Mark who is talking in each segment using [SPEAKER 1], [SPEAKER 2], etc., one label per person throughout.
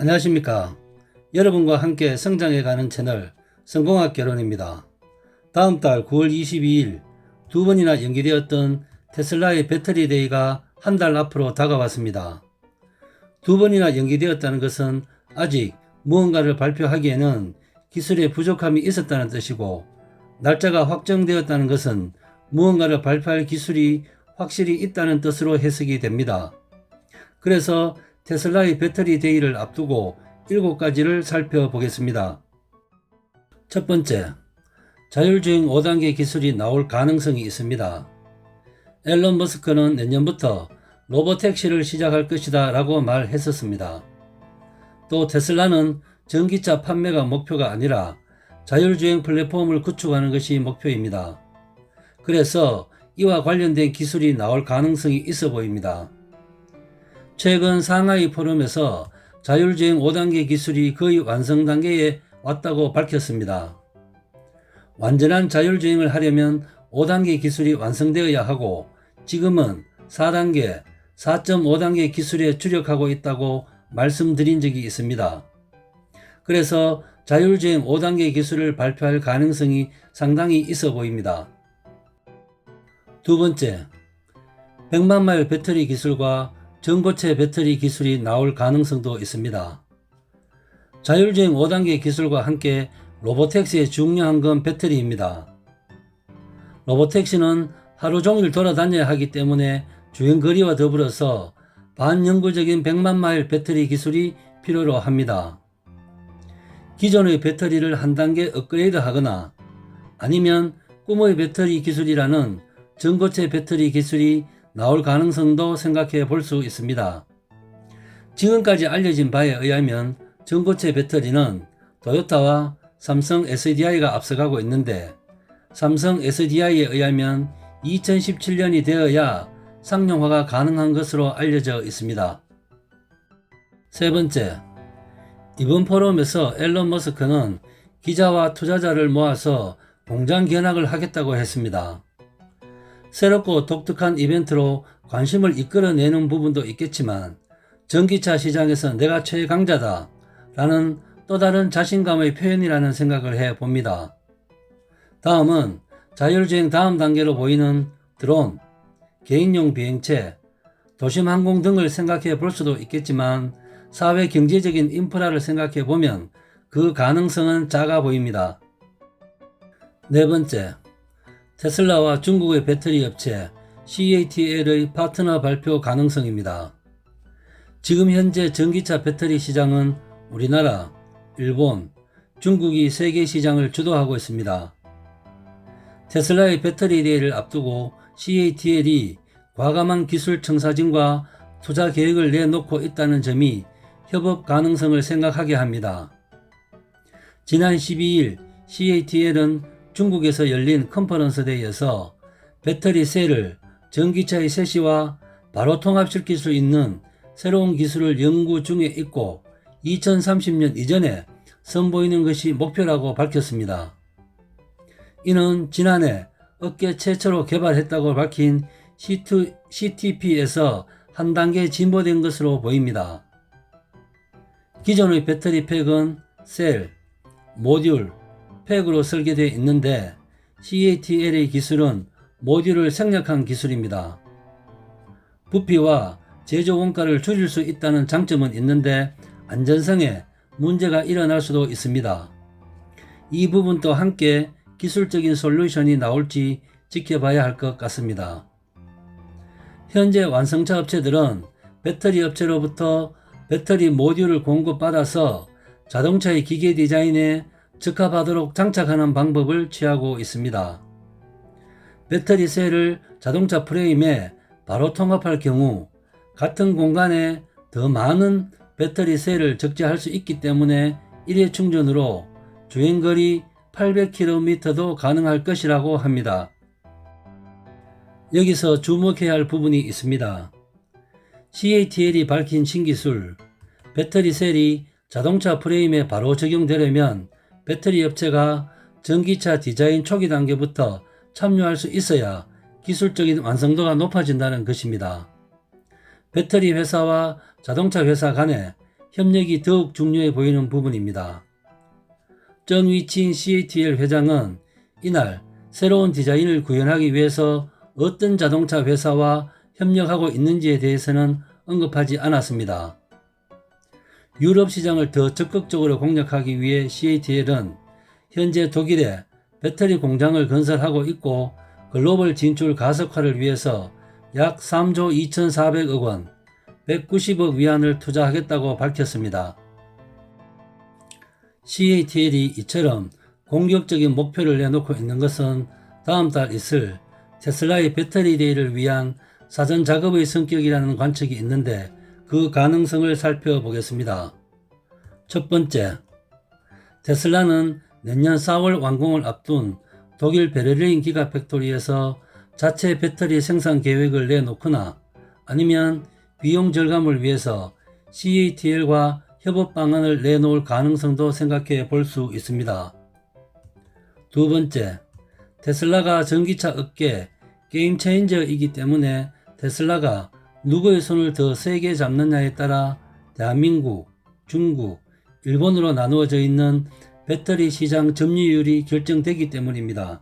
[SPEAKER 1] 안녕하십니까. 여러분과 함께 성장해가는 채널 성공학 개론입니다. 다음 달 9월 22일 두 번이나 연기되었던 테슬라의 배터리 데이가 한 달 앞으로 다가왔습니다. 두 번이나 연기되었다는 것은 아직 무언가를 발표하기에는 기술의 부족함이 있었다는 뜻이고 날짜가 확정되었다는 것은 무언가를 발표할 기술이 확실히 있다는 뜻으로 해석이 됩니다. 그래서 테슬라의 배터리 데이를 앞두고 7가지를 살펴보겠습니다. 첫 번째, 자율주행 5단계 기술이 나올 가능성이 있습니다. 앨런 머스크는 내년부터 로보택시를 시작할 것이다 라고 말했었습니다. 또 테슬라는 전기차 판매가 목표가 아니라 자율주행 플랫폼을 구축하는 것이 목표입니다. 그래서 이와 관련된 기술이 나올 가능성이 있어 보입니다. 최근 상하이 포럼에서 자율주행 5단계 기술이 거의 완성 단계에 왔다고 밝혔습니다. 완전한 자율주행을 하려면 5단계 기술이 완성되어야 하고 지금은 4단계, 4.5단계 기술에 주력하고 있다고 말씀드린 적이 있습니다. 그래서 자율주행 5단계 기술을 발표할 가능성이 상당히 있어 보입니다. 두 번째, 100만 마일 배터리 기술과 전고체 배터리 기술이 나올 가능성도 있습니다. 자율주행 5단계 기술과 함께 로보택시의 중요한 건 배터리입니다. 로보택시는 하루 종일 돌아다녀야 하기 때문에 주행 거리와 더불어서 반영구적인 100만 마일 배터리 기술이 필요로 합니다. 기존의 배터리를 한 단계 업그레이드 하거나 아니면 꿈의 배터리 기술이라는 전고체 배터리 기술이 나올 가능성도 생각해 볼 수 있습니다. 지금까지 알려진 바에 의하면 전고체 배터리는 토요타와 삼성 SDI가 앞서가고 있는데 삼성 SDI에 의하면 2017년이 되어야 상용화가 가능한 것으로 알려져 있습니다. 세 번째, 이번 포럼에서 앨런 머스크는 기자와 투자자를 모아서 공장 견학을 하겠다고 했습니다. 새롭고 독특한 이벤트로 관심을 이끌어내는 부분도 있겠지만 전기차 시장에서 내가 최강자다 라는 또 다른 자신감의 표현이라는 생각을 해 봅니다. 다음은 자율주행 다음 단계로 보이는 드론, 개인용 비행체, 도심 항공 등을 생각해 볼 수도 있겠지만 사회 경제적인 인프라를 생각해 보면 그 가능성은 작아 보입니다. 네 번째, 테슬라와 중국의 배터리 업체 CATL의 파트너 발표 가능성입니다. 지금 현재 전기차 배터리 시장은 우리나라, 일본, 중국이 세계 시장을 주도하고 있습니다. 테슬라의 배터리 대회를 앞두고 CATL이 과감한 기술 청사진과 투자 계획을 내놓고 있다는 점이 협업 가능성을 생각하게 합니다. 지난 12일 CATL은 중국에서 열린 컨퍼런스 대회에서 배터리 셀을 전기차의 세시와 바로 통합시킬 수 있는 새로운 기술을 연구 중에 있고 2030년 이전에 선보이는 것이 목표라고 밝혔습니다. 이는 지난해 업계 최초로 개발했다고 밝힌 C2, CTP에서 한 단계 진보된 것으로 보입니다. 기존의 배터리 팩은 셀, 모듈, 팩으로 설계되어 있는데 CATL의 기술은 모듈을 생략한 기술입니다. 부피와 제조 원가를 줄일 수 있다는 장점은 있는데 안전성에 문제가 일어날 수도 있습니다. 이 부분도 함께 기술적인 솔루션이 나올지 지켜봐야 할 것 같습니다. 현재 완성차 업체들은 배터리 업체로부터 배터리 모듈을 공급받아서 자동차의 기계 디자인에 적합하도록 장착하는 방법을 취하고 있습니다. 배터리 셀을 자동차 프레임에 바로 통합할 경우 같은 공간에 더 많은 배터리 셀을 적재할 수 있기 때문에 일회 충전으로 주행거리 800km도 가능할 것이라고 합니다. 여기서 주목해야 할 부분이 있습니다. CATL이 밝힌 신기술, 배터리 셀이 자동차 프레임에 바로 적용되려면 배터리 업체가 전기차 디자인 초기 단계부터 참여할 수 있어야 기술적인 완성도가 높아진다는 것입니다. 배터리 회사와 자동차 회사 간에 협력이 더욱 중요해 보이는 부분입니다. 정 위치인 CATL 회장은 이날 새로운 디자인을 구현하기 위해서 어떤 자동차 회사와 협력하고 있는지에 대해서는 언급하지 않았습니다. 유럽 시장을 더 적극적으로 공략하기 위해 CATL은 현재 독일에 배터리 공장을 건설하고 있고 글로벌 진출 가속화를 위해서 약 3조 2,400억 원, 190억 위안을 투자하겠다고 밝혔습니다. CATL이 이처럼 공격적인 목표를 내놓고 있는 것은 다음 달 있을 테슬라의 배터리 데이를 위한 사전 작업의 성격이라는 관측이 있는데 그 가능성을 살펴보겠습니다. 첫 번째, 테슬라는 내년 4월 완공을 앞둔 독일 베를린 기가 팩토리에서 자체 배터리 생산 계획을 내놓거나 아니면 비용 절감을 위해서 CATL과 협업 방안을 내놓을 가능성도 생각해 볼 수 있습니다. 두 번째, 테슬라가 전기차 업계 게임 체인저이기 때문에 테슬라가 누구의 손을 더 세게 잡느냐에 따라 대한민국, 중국, 일본으로 나누어져 있는 배터리 시장 점유율이 결정되기 때문입니다.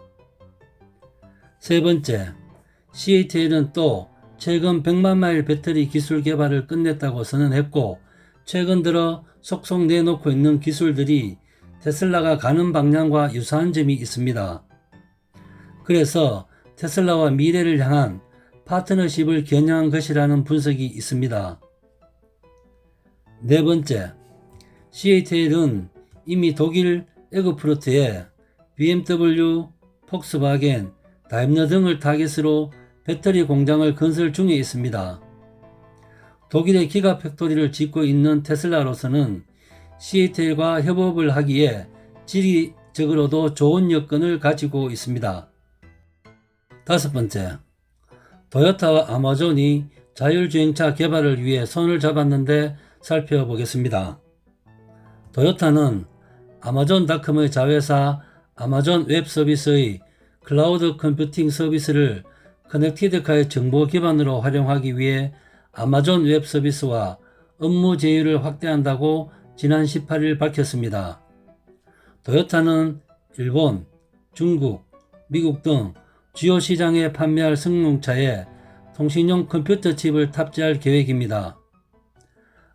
[SPEAKER 1] 세 번째, CATL은 또 최근 100만 마일 배터리 기술 개발을 끝냈다고 선언했고 최근 들어 속속 내놓고 있는 기술들이 테슬라가 가는 방향과 유사한 점이 있습니다. 그래서 테슬라와 미래를 향한 파트너십을 겨냥한 것이라는 분석이 있습니다. 네 번째, CATL은 이미 독일 에그프루트에 BMW, 폭스바겐, 다임러 등을 타겟으로 배터리 공장을 건설 중에 있습니다. 독일의 기가 팩토리를 짓고 있는 테슬라로서는 CATL과 협업을 하기에 지리적으로도 좋은 여건을 가지고 있습니다. 다섯 번째, 도요타와 아마존이 자율주행차 개발을 위해 손을 잡았는데 살펴보겠습니다. 도요타는 아마존닷컴의 자회사 아마존 웹 서비스의 클라우드 컴퓨팅 서비스를 커넥티드카의 정보 기반으로 활용하기 위해 아마존 웹 서비스와 업무 제휴를 확대한다고 지난 18일 밝혔습니다. 도요타는 일본, 중국, 미국 등 주요 시장에 판매할 승용차에 통신용 컴퓨터 칩을 탑재할 계획입니다.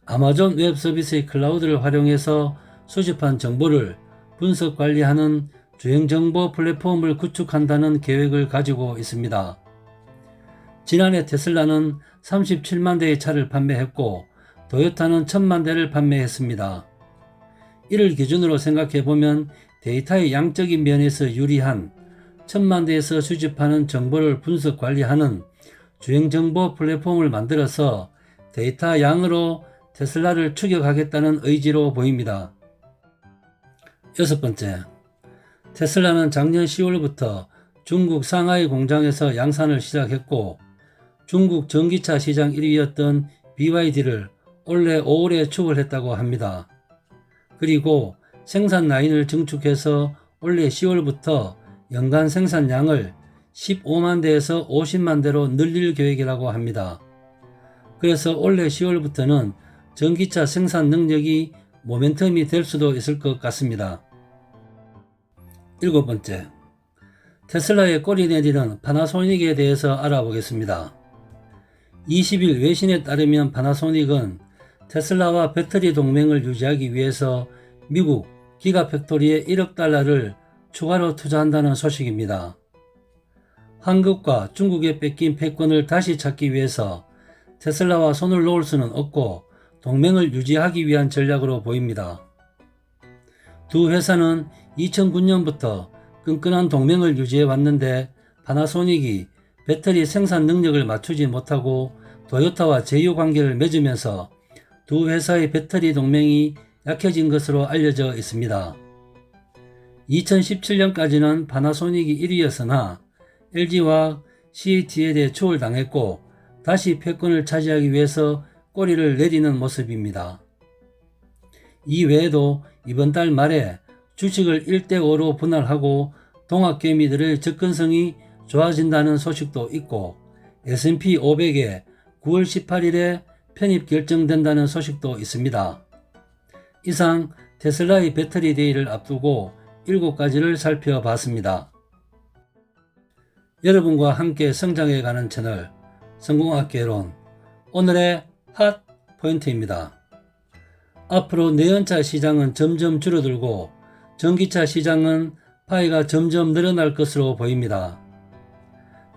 [SPEAKER 1] 아마존 웹 서비스의 클라우드를 활용해서 수집한 정보를 분석 관리하는 주행 정보 플랫폼을 구축한다는 계획을 가지고 있습니다. 지난해 테슬라는 37만 대의 차를 판매했고 도요타는 1000만 대를 판매했습니다. 이를 기준으로 생각해 보면 데이터의 양적인 면에서 유리한 1000만 대에서 수집하는 정보를 분석 관리하는 주행 정보 플랫폼을 만들어서 데이터 양으로 테슬라를 추격하겠다는 의지로 보입니다. 여섯 번째, 테슬라는 작년 10월부터 중국 상하이 공장에서 양산을 시작했고 중국 전기차 시장 1위였던 BYD를 올해 5월에 추월했다고 합니다. 그리고 생산 라인을 증축해서 올해 10월부터 연간 생산량을 15만 대에서 50만 대로 늘릴 계획이라고 합니다. 그래서 올해 10월부터는 전기차 생산 능력이 모멘텀이 될 수도 있을 것 같습니다. 일곱 번째, 테슬라의 꼬리 내리는 파나소닉에 대해서 알아보겠습니다. 20일 외신에 따르면 파나소닉은 테슬라와 배터리 동맹을 유지하기 위해서 미국 기가팩토리에 1억 달러를 추가로 투자한다는 소식입니다. 한국과 중국에 뺏긴 패권을 다시 찾기 위해서 테슬라와 손을 놓을 수는 없고 동맹을 유지하기 위한 전략으로 보입니다. 두 회사는 2009년부터 끈끈한 동맹을 유지해 왔는데 파나소닉이 배터리 생산 능력을 맞추지 못하고 도요타와 제휴 관계를 맺으면서 두 회사의 배터리 동맹이 약해진 것으로 알려져 있습니다. 2017년까지는 파나소닉이 1위였으나 LG와 CATL에 추월당했고 다시 패권을 차지하기 위해서 꼬리를 내리는 모습입니다. 이 외에도 이번 달 말에 주식을 1대5로 분할하고 동학개미들의 접근성이 좋아진다는 소식도 있고 S&P 500에 9월 18일에 편입 결정된다는 소식도 있습니다. 이상 테슬라의 배터리 데이를 앞두고 7가지를 살펴봤습니다. 여러분과 함께 성장해가는 채널 성공학개론 오늘의 핫 포인트입니다. 앞으로 내연차 시장은 점점 줄어들고 전기차 시장은 파이가 점점 늘어날 것으로 보입니다.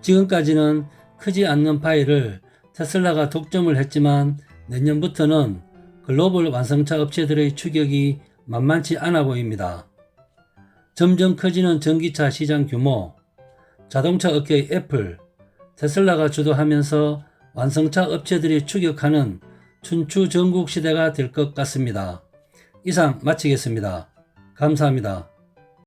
[SPEAKER 1] 지금까지는 크지 않는 파이를 테슬라가 독점을 했지만 내년부터는 글로벌 완성차 업체들의 추격이 만만치 않아 보입니다. 점점 커지는 전기차 시장 규모, 자동차 업계의 애플, 테슬라가 주도하면서 완성차 업체들이 추격하는 춘추 전국 시대가 될 것 같습니다. 이상 마치겠습니다. 감사합니다.